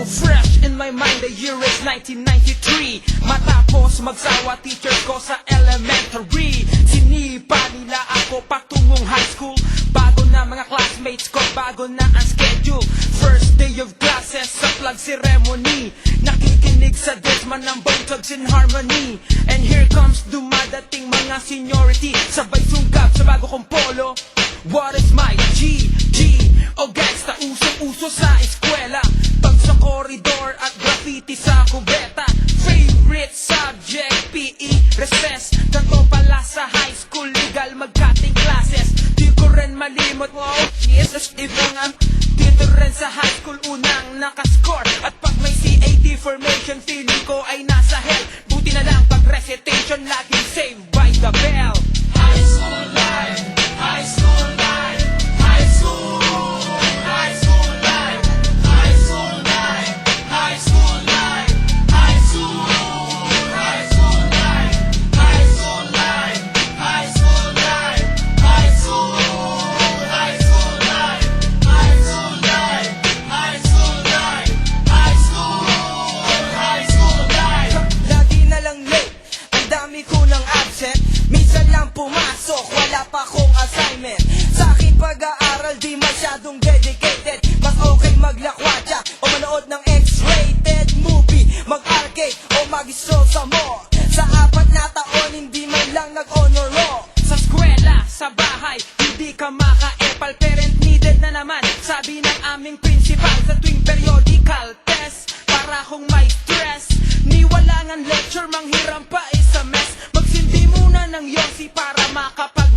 So fresh in my mind, the year is 1993 Matapos magsawa teacher ko sa elementary. Sinipa nila ako patungong high school. Bago na mga classmates ko, bago na ang schedule. First day of classes sa flag ceremony. Nakikinig sa Desma ng Bone Thugs in Harmony. And here comes dumadating mga seniority. Sabay sungkap sa bago kong polo. What is my G? G? O PE, recess Ganto pala sa high school, legal mag-cutting classes. Di ko rin malimot, wow, Jesus, iba nga. Dito rin sa high school, unang nakascore. At pag may CAD formation, feeling ko ay nasa hell. Buti na lang pag recitation, laging pag-aaral di masyadong dedicated. Mas okay maglakwatsa o manood ng X-rated movie. Mag-arcade o mag-stroll sa mall Sa apat na taon hindi man lang nag-honor roll Sa eskwela, sa bahay, hindi ka maka-epal. Parent needed na naman, sabi ng aming principal. Sa tuwing periodical test, para kung may stress. Niwala ng lecture, manghiram pa isa mess. Magsindi muna ng yosi para makapag-relax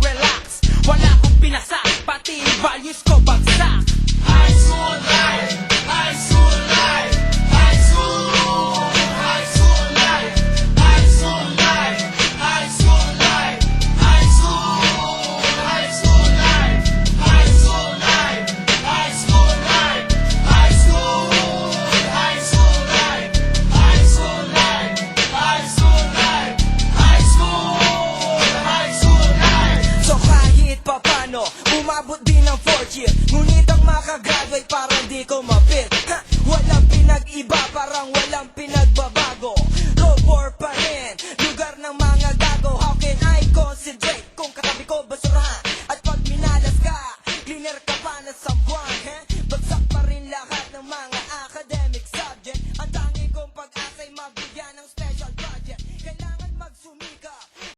umabot din ang 4th year. Ngunit ang makagraduate parang di ko mapit ha, Walang pinag-iba, parang walang pinagbabago. Road war pa rin, lugar ng mga gago. How can I concentrate kung katabi ko basurahan? At pag minalas ka, cleaner ka pa ng sambuan